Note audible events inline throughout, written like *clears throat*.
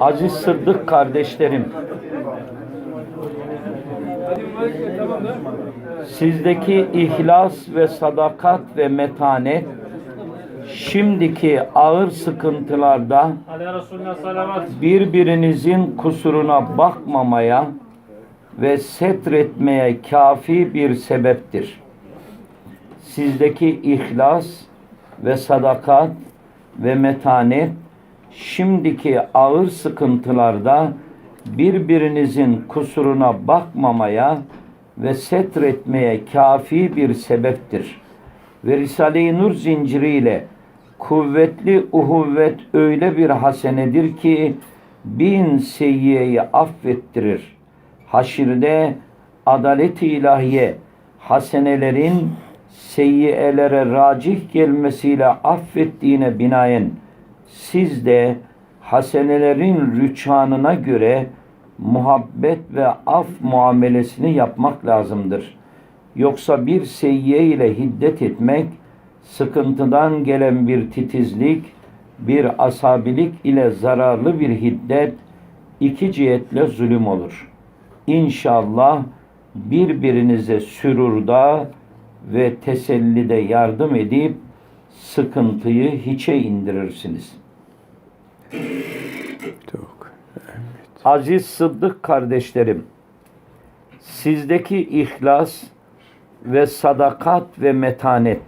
Aziz Sıddık kardeşlerim, sizdeki ihlas ve sadakat ve metanet şimdiki ağır sıkıntılarda birbirinizin kusuruna bakmamaya ve setretmeye kafi bir sebeptir. Sizdeki ihlas ve sadakat ve metanet şimdiki ağır sıkıntılarda birbirinizin kusuruna bakmamaya ve setretmeye kafi bir sebeptir. Ve Risale-i Nur zinciriyle kuvvetli uhuvvet öyle bir hasenedir ki bin seyyiyeyi affettirir. Haşirde adalet-i ilahiye hasenelerin seyyiyelere racih gelmesiyle affettiğine binaen siz de hasenelerin rüçhanına göre muhabbet ve af muamelesini yapmak lazımdır. Yoksa bir seyyiye ile hiddet etmek, sıkıntıdan gelen bir titizlik, bir asabilik ile zararlı bir hiddet, iki cihetle zulüm olur. İnşallah birbirinize sürurda ve tesellide yardım edip sıkıntıyı hiçe indirirsiniz. Çok. Aziz Sıddık kardeşlerim, sizdeki ihlas ve sadakat ve metanet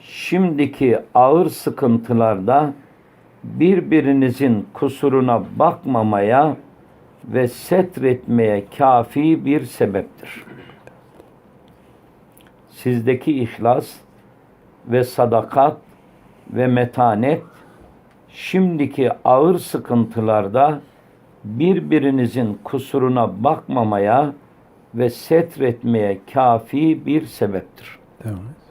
şimdiki ağır sıkıntılarda birbirinizin kusuruna bakmamaya ve setretmeye kafi bir sebeptir. Sizdeki ihlas ve sadakat ve metanet şimdiki ağır sıkıntılarda birbirinizin kusuruna bakmamaya ve setretmeye kafi bir sebeptir. Devam et.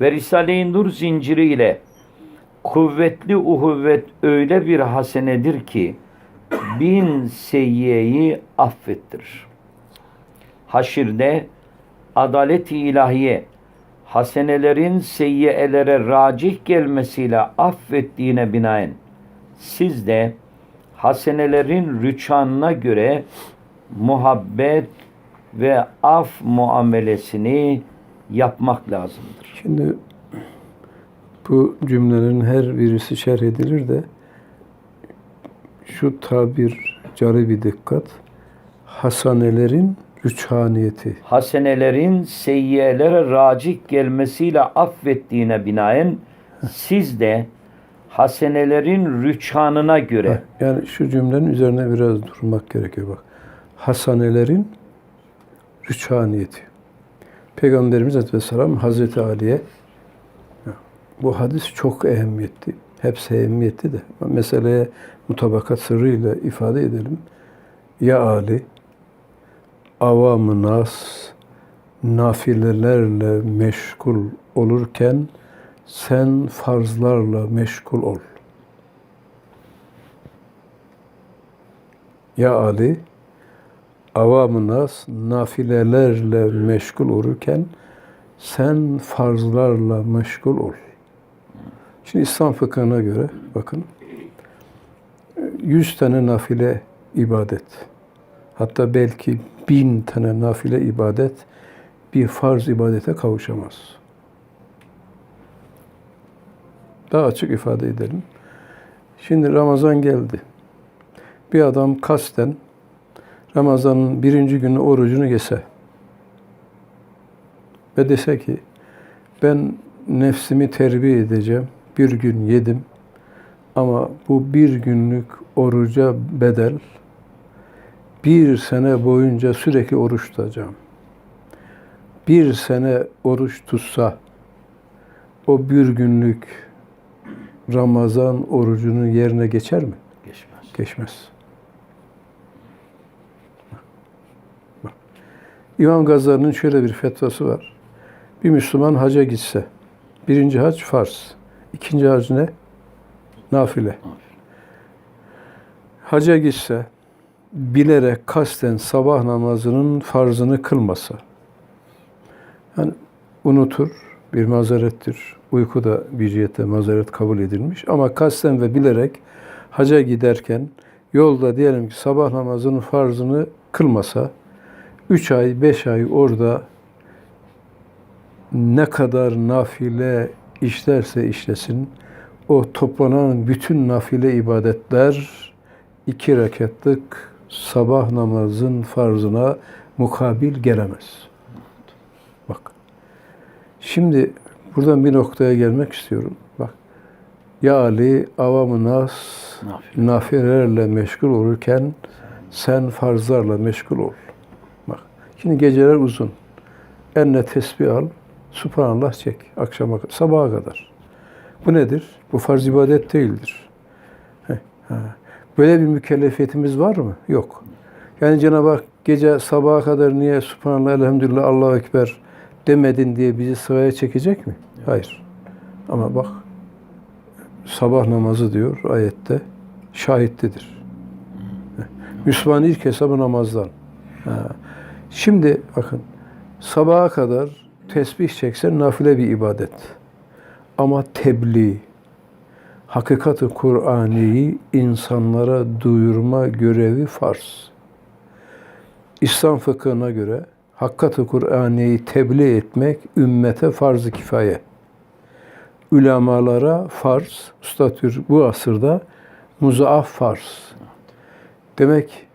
Ve Risale-i Nur zinciriyle kuvvetli uhuvvet öyle bir hasenedir ki bin seyyiyeyi affettirir. Haşirde adalet-i ilahiye hasenelerin seyyiyelere racih gelmesiyle affettiğine binaen siz de hasenelerin rüçhanına göre muhabbet ve af muamelesini yapmak lazımdır. Şimdi bu cümlelerin her birisi şerh edilir de şu tabir cari bir dikkat. Hasanelerin rüçhaniyeti. Hasenelerin seyyiyelere racih gelmesiyle affettiğine binaen siz de hasenelerin rüçhanına göre Yani şu cümlenin üzerine biraz durmak gerekiyor bak. Hasanelerin rüçhaniyeti. Peygamberimiz Aleyhisselam Hazreti Ali'ye bu hadis çok ehemmiyetli. Hepsi ehemmiyetli de. Meseleye mutabakat sırrıyla ifade edelim. Ya Ali, avam-ı nas, nafilelerle meşgul olurken sen farzlarla meşgul ol. Ya Ali, avam-ı nas nafilelerle meşgul olurken sen farzlarla meşgul ol. Şimdi İslam fıkhına göre bakın 100 tane nafile ibadet hatta belki bin tane nafile ibadet bir farz ibadete kavuşamaz. Daha açık ifade edelim. Şimdi Ramazan geldi. Bir adam kasten Ramazan'ın birinci günü orucunu yese ve dese ki ben nefsimi terbiye edeceğim. Bir gün yedim ama bu bir günlük oruca bedel bir sene boyunca sürekli oruç tutacağım. Bir sene oruç tutsa o bir günlük Ramazan orucunun yerine geçer mi? geçmez. Geçmez. İmam Gazali'nin şöyle bir fetvası var. Bir Müslüman haca gitse, birinci hac farz, ikinci hac ne? Nafile. Haca gitse, bilerek kasten sabah namazının farzını kılmasa, yani unutur, bir mazerettir. Uyku da bir cihette mazeret kabul edilmiş. Ama kasten ve bilerek haca giderken yolda diyelim ki sabah namazının farzını kılmasa 3 ay 5 ay orada ne kadar nafile işlerse işlesin o toplanan bütün nafile ibadetler iki rekatlık sabah namazın farzına mukabil gelemez. Bak. Şimdi buradan bir noktaya gelmek istiyorum. Bak. Ya Ali avam-ı nas Nafile. nafilelerle meşgul olurken sen farzlarla meşgul ol. Bak. Şimdi geceler uzun. Eline tesbih al. Subhanallah çek. Akşama sabaha kadar. Bu nedir? Bu farz ibadet değildir. Heh, ha. Böyle bir mükellefiyetimiz var mı? Yok. Yani Cenab-ı Hak gece sabaha kadar niye Subhanallah, Elhamdülillah, Allahu Ekber demedin diye bizi sıraya çekecek mi? Hayır. Ama bak sabah namazı diyor ayette şahitlidir. Heh. Müslüman ilk hesabı namazdan. Ha. Şimdi bakın sabaha kadar tesbih çeksen nafile bir ibadet. Ama tebliğ, hakikati Kur'an'ı insanlara duyurma görevi farz. İslam fıkhına göre hakikati Kur'an'ı tebliğ etmek ümmete farz-ı kifaye. Ulemalara farz, statür bu asırda muzaaf farz. Demek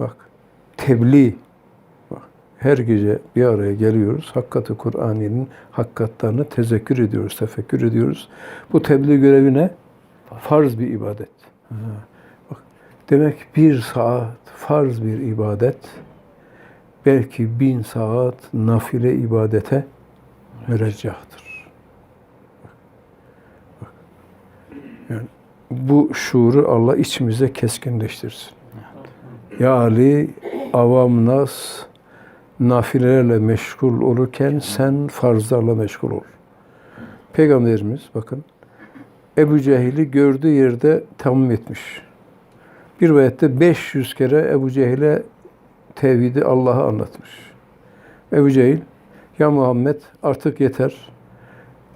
bak tebliğ bak her gece bir araya geliyoruz. Hakikati Kur'an'ın hakikatlarını tezekkür ediyoruz, tefekkür ediyoruz. Bu tebliğ görevi ne? Farz bir ibadet. Bak, demek bir saat farz bir ibadet, belki bin saat nafile ibadete müreccahtır. Yani bu şuuru Allah içimize keskinleştirsin. Ya Ali, avam nas, nafilelerle meşgul olurken sen farzlarla meşgul ol. Peygamberimiz bakın Ebu Cehil'i gördüğü yerde tamim etmiş. Bir rivayette 500 kere Ebu Cehil'e tevhidi Allah'a anlatmış. Ebu Cehil, ya Muhammed artık yeter.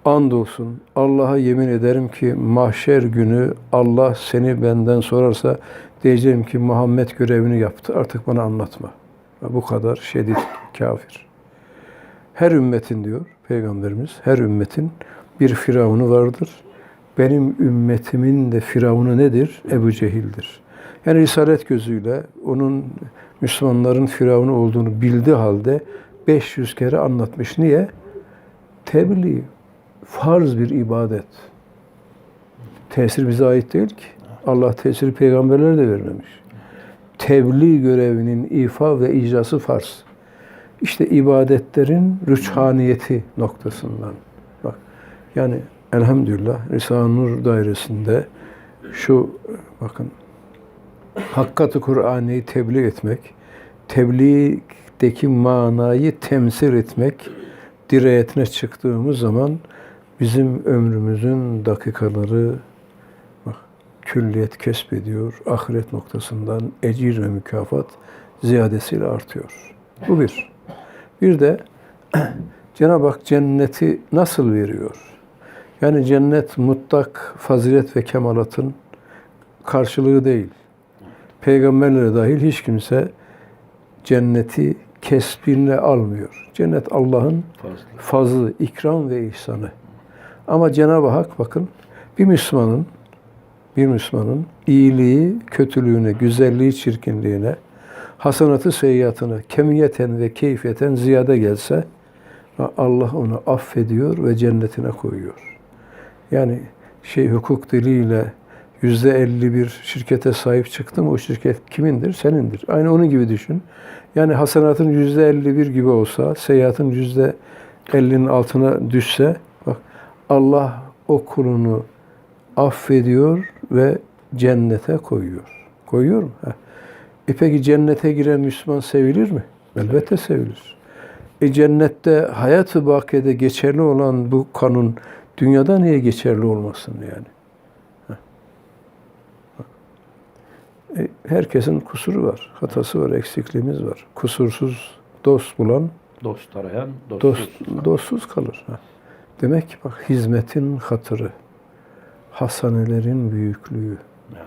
Andolsun Allah'a yemin ederim ki mahşer günü Allah seni benden sorarsa diyeceğim ki Muhammed görevini yaptı artık bana anlatma. Bu kadar şiddet kafir. Her ümmetin diyor Peygamberimiz, her ümmetin bir firavunu vardır. Benim ümmetimin de firavunu nedir? Ebu Cehil'dir. Yani Risalet gözüyle onun Müslümanların firavunu olduğunu bildiği halde 500 kere anlatmış. Niye? Tebliğ, farz bir ibadet. Tesir bize ait değil ki. Allah tesiri peygamberlere de vermemiş. Tebliğ görevinin ifa ve icrası farz. İşte ibadetlerin rüçhaniyeti noktasından. Bak yani elhamdülillah Risale-i Nur dairesinde şu bakın hakikati Kur'an'ı tebliğ etmek, tebliğdeki manayı temsil etmek dirayetine çıktığımız zaman bizim ömrümüzün dakikaları bak, külliyet kesbediyor. Ahiret noktasından ecir ve mükafat ziyadesiyle artıyor. Bu bir. Bir de *clears throat* Cenab-ı Hak cenneti nasıl veriyor? Yani cennet mutlak fazilet ve kemalatın karşılığı değil. Peygamberlere dahil hiç kimse cenneti kesbinle almıyor. Cennet Allah'ın fazlı, ikram ve ihsanı. Ama Cenab-ı Hak bakın bir Müslümanın bir Müslümanın iyiliği, kötülüğüne, güzelliği, çirkinliğine, hasanatı, seyyiatına kemiyeten ve keyfiyeten ziyade gelse Allah onu affediyor ve cennetine koyuyor. Yani şey hukuk diliyle yüzde elli bir şirkete sahip çıktı mı o şirket kimindir? Senindir. Aynı onun gibi düşün. Yani hasenatın yüzde elli bir gibi olsa, seyyiatın yüzde ellinin altına düşse, bak Allah o kulunu affediyor ve cennete koyuyor. Koyuyor mu? Heh. E peki cennete giren Müslüman sevilir mi? Elbette sevilir. E cennette hayat-ı bakiyede geçerli olan bu kanun dünyada niye geçerli olmasın yani? E, herkesin kusuru var, hatası var, eksikliğimiz var. Kusursuz dost bulan Dost arayan dost, dostsuz. dostsuz kalır. Ha. Demek ki bak hizmetin hatırı, hasanelerin büyüklüğü, Ya.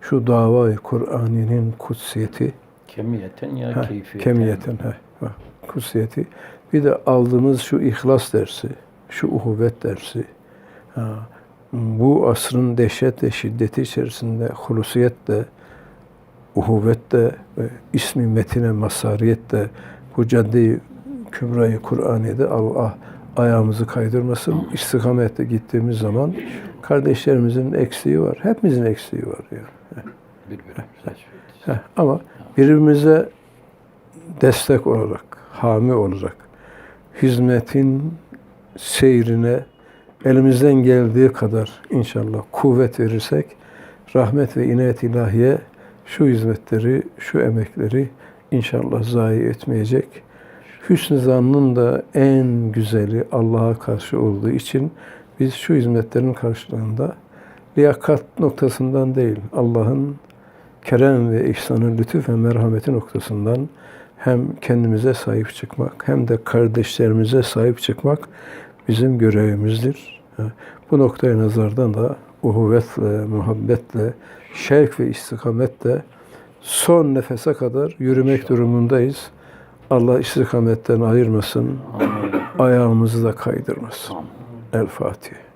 şu davayı Kur'an'ın kutsiyeti, Kemiyeten ya ha, keyfiyeten. kemiyeten, ha, ha, kutsiyeti. Bir de aldığımız şu ihlas dersi, şu uhuvvet dersi. Bu asrın dehşet ve şiddeti içerisinde hulusiyette, uhuvvette ve ismi metine masariyette bu cadde-i kübrayı Kur'an'da Allah ayağımızı kaydırmasın. İstikamette gittiğimiz zaman kardeşlerimizin eksiği var. Hepimizin eksiği var ya. Birbirimize Heh, ama birbirimize destek olarak, hami olarak hizmetin seyrine elimizden geldiği kadar inşallah kuvvet verirsek rahmet ve inayet ilahiye şu hizmetleri, şu emekleri inşallah zayi etmeyecek. Hüsnü zannın da en güzeli Allah'a karşı olduğu için biz şu hizmetlerin karşılığında liyakat noktasından değil, Allah'ın kerem ve ihsanı, lütuf ve merhameti noktasından hem kendimize sahip çıkmak hem de kardeşlerimize sahip çıkmak bizim görevimizdir. Ha, Bu noktaya nazardan da uhuvvetle, muhabbetle, şevk ve istikametle son nefese kadar yürümek durumundayız. Allah istikametten ayırmasın, Amin. ayağımızı da kaydırmasın. Amin. El Fatiha.